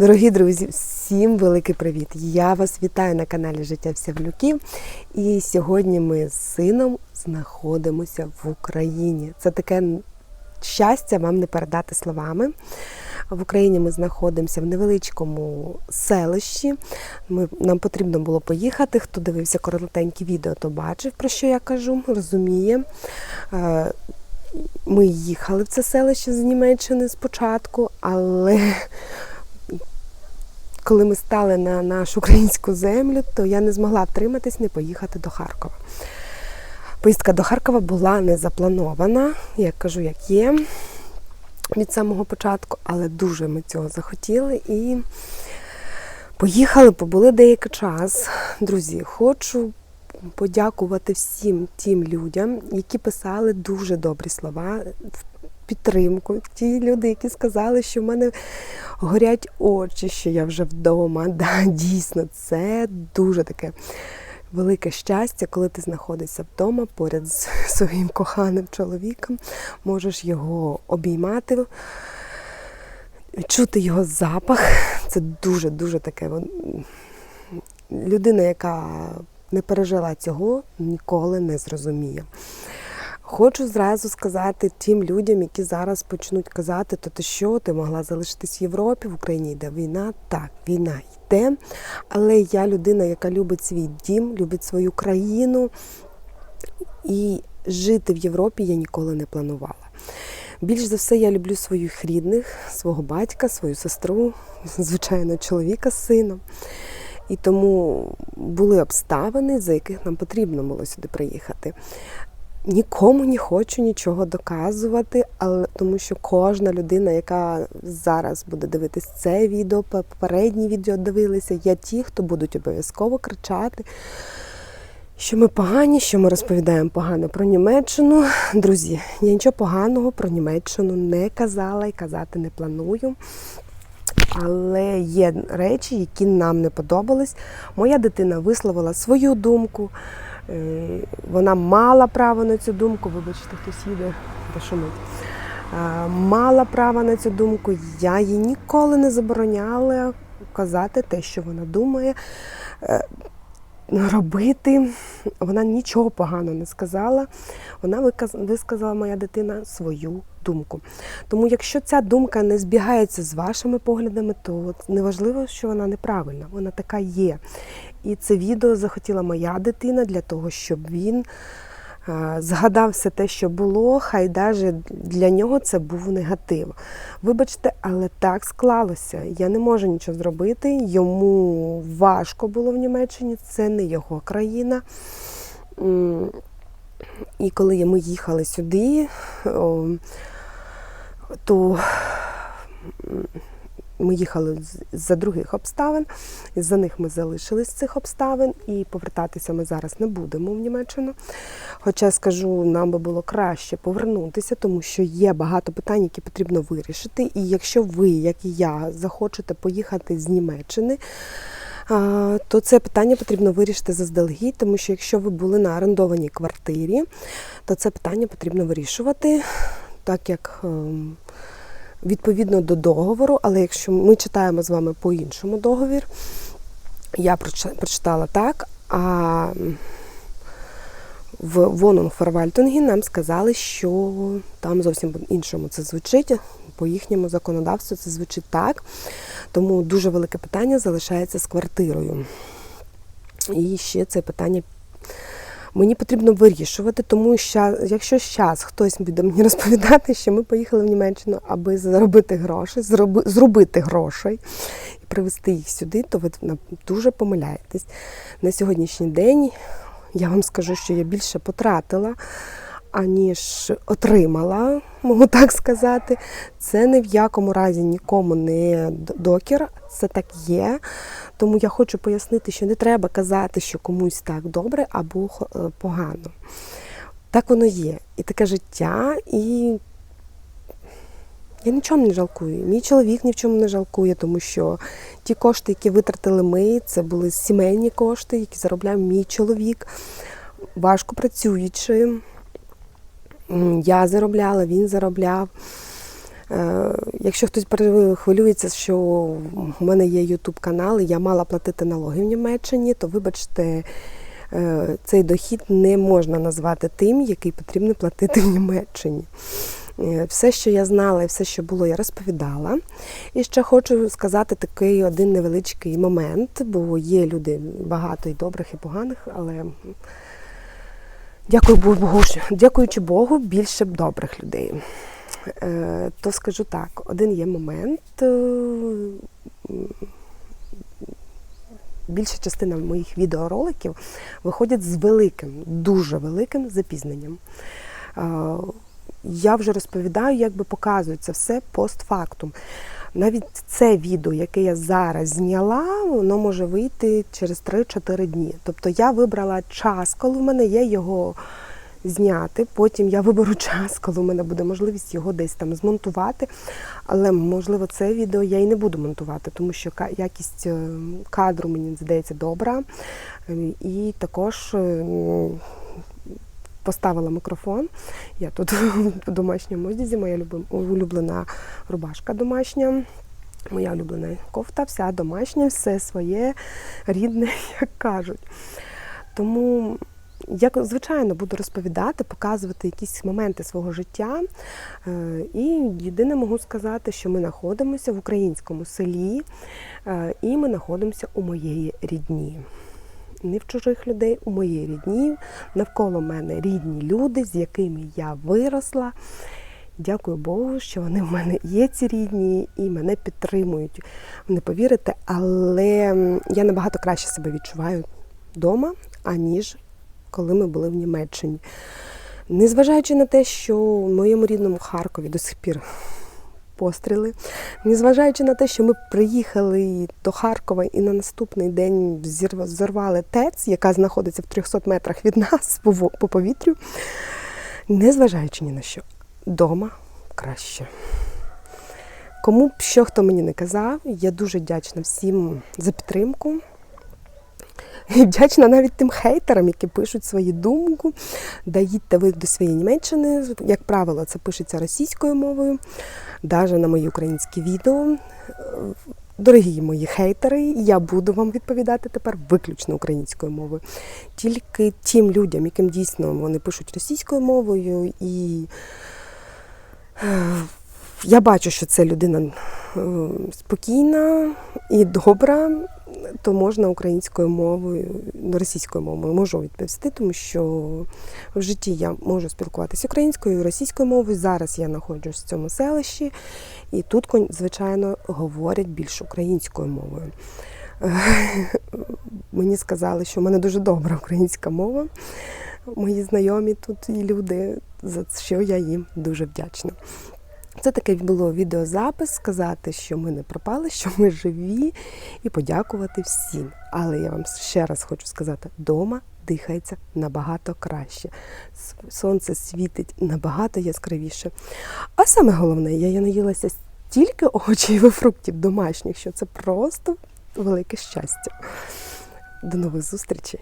Дорогі друзі, всім великий привіт! Я вас вітаю на каналі Життя Всявлюків. І сьогодні ми з сином знаходимося в Україні. Це таке щастя вам не передати словами. В Україні ми знаходимося в невеличкому селищі. Ми, нам потрібно було поїхати. Хто дивився коротеньке відео, то бачив, про що я кажу, розуміє. Е, Ми їхали в це селище з Німеччини спочатку, але коли ми стали на нашу українську землю, то я не змогла втриматись, не поїхати до Харкова. Поїздка до Харкова була не запланована, як кажу, як є від самого початку, але дуже ми цього захотіли і поїхали, побули деякий час. Друзі, хочу подякувати всім тим людям, які писали дуже добрі слова підтримку. Ті люди, які сказали, що в мене горять очі, що я вже вдома. Да, Дійсно, це дуже таке велике щастя, коли ти знаходишся вдома поряд з своїм коханим чоловіком, можеш його обіймати. Чути його запах, це дуже-дуже таке. Людина, яка не пережила цього, ніколи не зрозуміє. Хочу зразу сказати тим людям, які зараз почнуть казати, то ти що, ти могла залишитись в Європі, в Україні йде війна. Так, війна йде. Але я людина, яка любить свій дім, любить свою країну. І жити в Європі я ніколи не планувала. Більш за все, я люблю своїх рідних, свого батька, свою сестру, звичайно, чоловіка з сином. І тому були обставини, за яких нам потрібно було сюди приїхати. Нікому не хочу нічого доказувати, але тому що кожна людина, яка зараз буде дивитись це відео, попередні відео дивилися, є ті, хто будуть обов'язково кричати, що ми погані, що ми розповідаємо погано про Німеччину. Друзі, я нічого поганого про Німеччину не казала і казати не планую. Але є речі, які нам не подобались. Моя дитина висловила свою думку. Е, Вона мала право на цю думку. Вибачте, хтось їде, де шумить. Е, Мала право на цю думку. Я їй ніколи не забороняла казати те, що вона думає. Е, Робити вона нічого поганого не сказала. Вона висказала моя дитина свою думку. Тому, якщо ця думка не збігається з вашими поглядами, то неважливо, що вона неправильна, вона така є. І це відео захотіла моя дитина для того, щоб він е, згадав все те, що було, хай даже для нього це був негатив. Вибачте, але так склалося. Я не можу нічого зробити. Йому важко було в Німеччині, це не його країна. І коли ми їхали сюди, то ми їхали за других обставин, за них ми залишились цих обставин, і повертатися ми зараз не будемо в Німеччину. Хоча скажу, нам би було краще повернутися, тому що є багато питань, які потрібно вирішити. І якщо ви, як і я, захочете поїхати з Німеччини, то це питання потрібно вирішити заздалегідь, тому що якщо ви були на орендованій квартирі, то це питання потрібно вирішувати, так як ем, відповідно до договору. Але якщо ми читаємо з вами по іншому договір, я прочитала так, а в Вонунг Фарвальтунгі нам сказали, що там зовсім по-іншому це звучить. По їхньому законодавству це звучить так. Тому дуже велике питання залишається з квартирою. І ще це питання мені потрібно вирішувати, тому що якщо зараз хтось буде мені розповідати, що ми поїхали в Німеччину, аби заробити гроші, зроби, зробити грошей і привезти їх сюди, то ви дуже помиляєтесь. На сьогоднішній день я вам скажу, що я більше потратила, аніж отримала, можу так сказати. Це ні в якому разі нікому не докір, це так є. Тому я хочу пояснити, що не треба казати, що комусь так добре або е, погано. Так воно є. І таке життя, і я нічого не жалкую. Мій чоловік ні в чому не жалкує, тому що ті кошти, які витратили ми, це були сімейні кошти, які заробляв мій чоловік, важко працюючи. Я заробляла, він заробляв. Е, Якщо хтось хвилюється, що в мене є YouTube канал, і я мала платити налоги в Німеччині, то вибачте, е, цей дохід не можна назвати тим, який потрібно платити в Німеччині. Е, Все, що я знала і все, що було, я розповідала. І ще хочу сказати такий один невеличкий момент, бо є люди багато і добрих, і поганих, але дякую Богу, дякуючи Богу, більше добрих людей. Е, То скажу так, один є момент. е, Більша частина моїх відеороликів виходять з великим, дуже великим запізненням. Е, Я вже розповідаю, як би показую це все постфактум. Навіть це відео, яке я зараз зняла, воно може вийти через 3-4 дні. Тобто я вибрала час, коли в мене є його зняти. Потім я виберу час, коли в мене буде можливість його десь там змонтувати. Але можливо це відео я і не буду монтувати, тому що якість е, кадру мені здається добра. Е, І також. Поставила мікрофон. Я тут в домашньому одязі, моя улюблена рубашка домашня, моя улюблена кофта, вся домашня, все своє, рідне, як кажуть. Тому я, звичайно, буду розповідати, показувати якісь моменти свого життя. Е, І єдине можу сказати, що ми знаходимося в українському селі, е, і ми знаходимося у моєї рідні. Не в чужих людей, у моїй рідні, навколо мене рідні люди, з якими я виросла. Дякую Богу, що вони в мене є ці рідні і мене підтримують. Не повірите, але я набагато краще себе відчуваю вдома, аніж коли ми були в Німеччині. Незважаючи на те, що в моєму рідному Харкові до сих пір постріли, незважаючи на те, що ми приїхали до Харкова і на наступний день зірва- ТЕЦ, яка знаходиться в 300 метрах від нас по повітрю, незважаючи ні на що, дома краще. Кому б що хто мені не казав, я дуже вдячна всім за підтримку. І вдячна навіть тим хейтерам, які пишуть свою думку. Да ви до своєї Німеччини. Як правило, це пишеться російською мовою, навіть на мої українські відео. Дорогі мої хейтери, я буду вам відповідати тепер виключно українською мовою. Тільки тим людям, яким дійсно вони пишуть російською мовою, і е, я бачу, що це людина е, спокійна і добра, то можна українською мовою, російською мовою можу відповісти, тому що в житті я можу спілкуватися українською російською мовою. Зараз я знаходжусь в цьому селищі, і тут, звичайно, говорять більш українською мовою. Мені сказали, що в мене дуже добра українська мова. Мої знайомі тут і люди, за що я їм дуже вдячна. Це таке було відеозапис, сказати, що ми не пропали, що ми живі, і подякувати всім. Але я вам ще раз хочу сказати: дома дихається набагато краще. Сонце світить набагато яскравіше. А саме головне, я, наїлася стільки овочів і фруктів домашніх, що це просто велике щастя. До нових зустрічей!